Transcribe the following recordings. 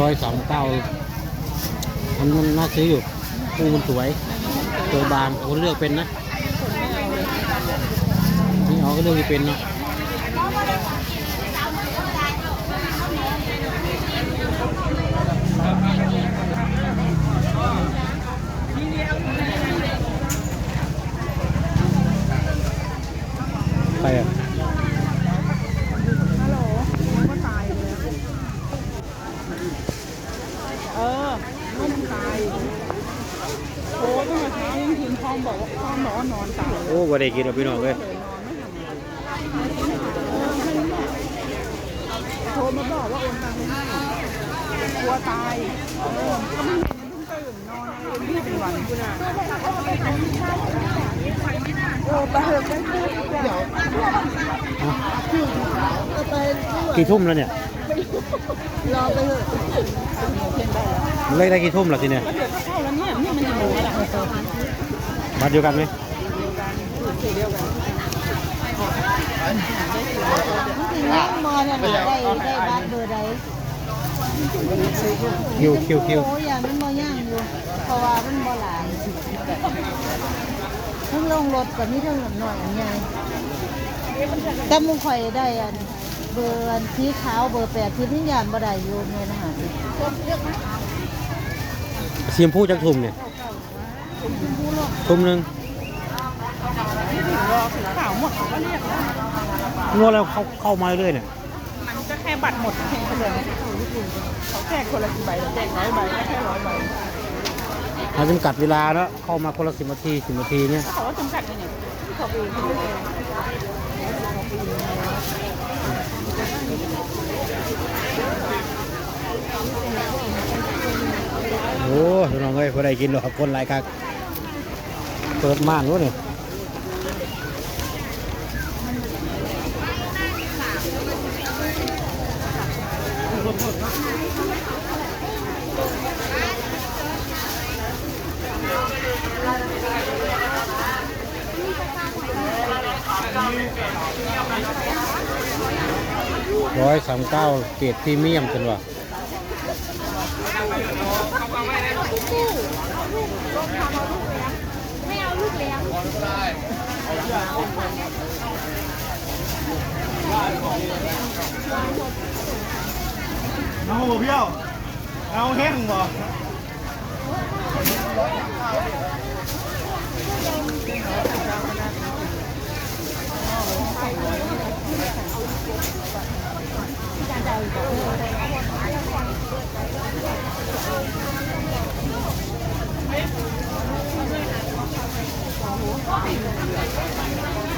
ร้อยสามเก้าอันมันน่าซื้ออยู่ปูมันสวย ตัวบานคนเลือกเป็นนะ นี่เอาก็เลือกที่เป็นเนาะใครอะ ฮัลโหลก็ตายไปแล้วเออลูกตายโอ้ยเมื่อเช้ายังถึงพร้อ มบอกว่าพร้อมบอกว่านอนตายโอ้บ่ได้กินหรอกพี่น้องเลยโทรมาบอกว่าโอนตังค์ให้กลัวตายเออก็ไม่เห็นเพิ่งตื่นนอนเป็นที่เป็นวันคุณอะโอ้ไปเถอะไปเถอะเดี๋ยวไปกี่ทุ่มแล้วเนี่ยรอไปเถอะเห็นได้แล้วเลิกได้กี่ทุ่มแล้วทีเนี่ยก็เดี๋ยวเข้าแล้วเนี่ยนี่มันจะอยู่ะ มาเดียวกันไหมสีเดียวกันยังมอเนี่ยได้ได้บัตรเบอร์ใดคิวคิวคิวโอ้ยอย่างมันมอย่างอยู่เพราะว่ามันบ่หลายทั้งลงรถกับนี่ทั้งหน่อยอันใหญ่แต่หมุข่อยได้อันเบอร์อันสีขาวเบอร์แปดที่ทิ้งยานบ่ได้อยู่เนี่ยนะคะเสียมพูจากทุ่มเนี่ย ทุ่มหนึ่งรอสีขาวหมดเขาก็เรียกนะนวดแล้วเข้าเข้ามาเรื่อยเนี่ย มันก็แค่บัตรหมดแค่เดียวเขาแจกคนละกี่ใบแจกร้อยใบก็แค่ร้อยใบเราจำกัดเวลาแล้วเข้ามาคนละสิบนาทีสิบนาทีเนี่ยเขาก็จำกัดไงเนี่ยที่เขาไปที่เองโอ้พี่น้องเอ้ยพอได้กินหรอกครับคนหลายคัก เปิดม่านวะเนี่ยร้อยสามเก้าเกรดพรีเมียมกันว่ะ เอาบ่เพี้ยวเอาแห้งบ่ 好。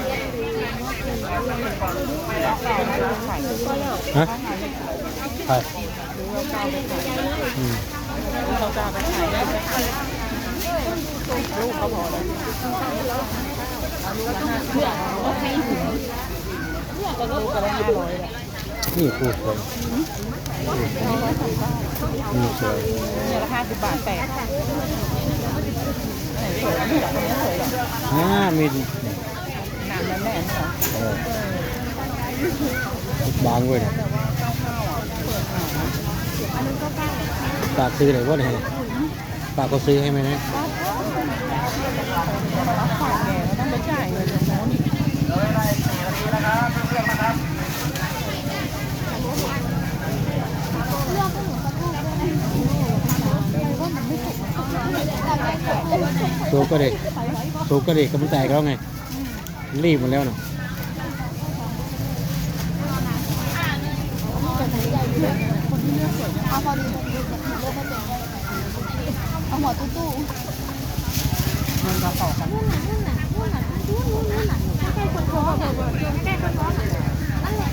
ฮะใช่อืมเขาจะไปขายได้ไหมลูกเขาพอแล้วเนี่ยก็ลูกก็ได้ห้าร้อยแหละนี่พูดเลยนี่สวยเนี่ยละห้าสิบบาทแปดไหนสวยไม่เหรอคนนี้สวยเหรออ่ามี บางเว้ยเนี่ปากซื้อไหนวะเนี่ยปากก็ซื้อให้ไหมเนี่ยโซก็เด็กโซก็เด็กก็ไม่แตกแล้วไง รีบหมดแล้วเนาะ อาพอดีเอาหัวตู้ตู้มันมาต่อกันนู่นน่ะนู่นน่ะนู่นน่ะนู่นนู่นน่ะใกล้คนท้องใกล้คนท้องนั่นแหละ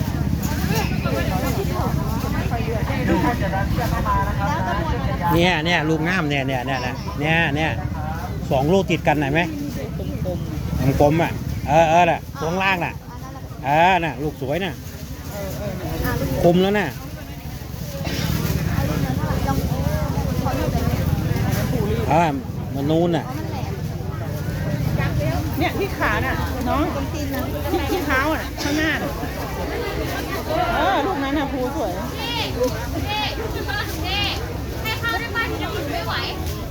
เนี่ยเนี่ยลูกง่ามเนี่ยเนี่ยเนี่ยเนี่ยเนี่ยสองลูกติดกันไหนไหมกลมกลมๆอะเออเออน่ะตรงล่างน่ะเออน่ะลูกสวยน่ะคุมแล้วน่ะ ออมันนูนน่ะ เนี่ยที่ขาน่ะน้องที่ที่เท้าอะข้างหน้าน่ะเออลูกนั้นน่ะภูสวยให้เข้าได้บ้านที่เราถือไม่ไหว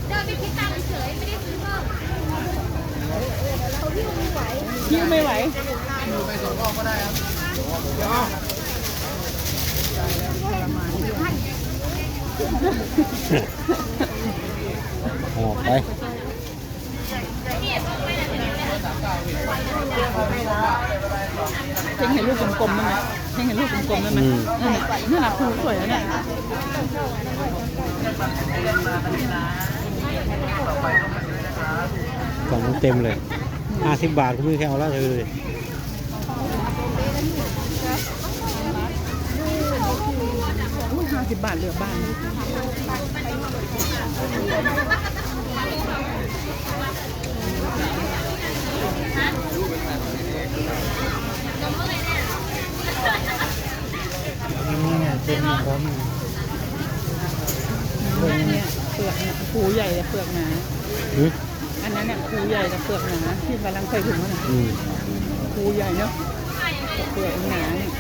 เดินไปคิดตังค์เฉยไม่ได้ซื้อเพิ่มยิ้มไม่ไหว ออกไปเพ่งเห็นลูกกลมๆนั่นไหมเพ่งเห็นลูกกลมๆนั่นไหมอืมนั่นน่ะนั่นน่ะภูสวยแล้วเนี่ยกล่องมันเต็มเลยห้าสิบบาทคุณพี่แค่เอาแล้วเธอเลย อุ้ยห้า สิบบาทเหลือบ้านนี่ไงเต็มพร้อมอันเนี้ยเปลือกเนี่ยภูใหญ่แต่เปลือกหนาอันนั้นเนี่ยภูใหญ่แต่เปลือกหนาที่กำลังใส่ถุงนั่นน่ะอืมภูใหญ่เนาะเปลือกหนาเนี่ย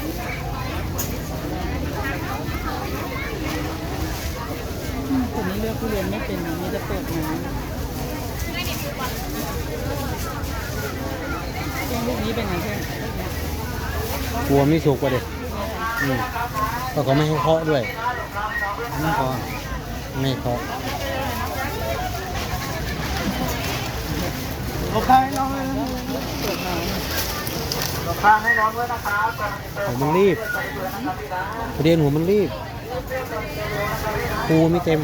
อืม คนนี้เลือกทุเรียนไม่เป็นมีแต่เปลือกหนาเจ้งลูกนี้เป็นไงเจ้งกลัวไม่สุกกว่าเด็กอืมก็เขาไม่ให้เคาะด้วยไม่เคาะไม่เคาะเราข้างให้น้องเลยนะเปลือกหนาเนี่ยเราข้างให้น้องด้วยนะครับหัวมันรีบประเด็นหัวมันรีบ ปูไม่เต็ม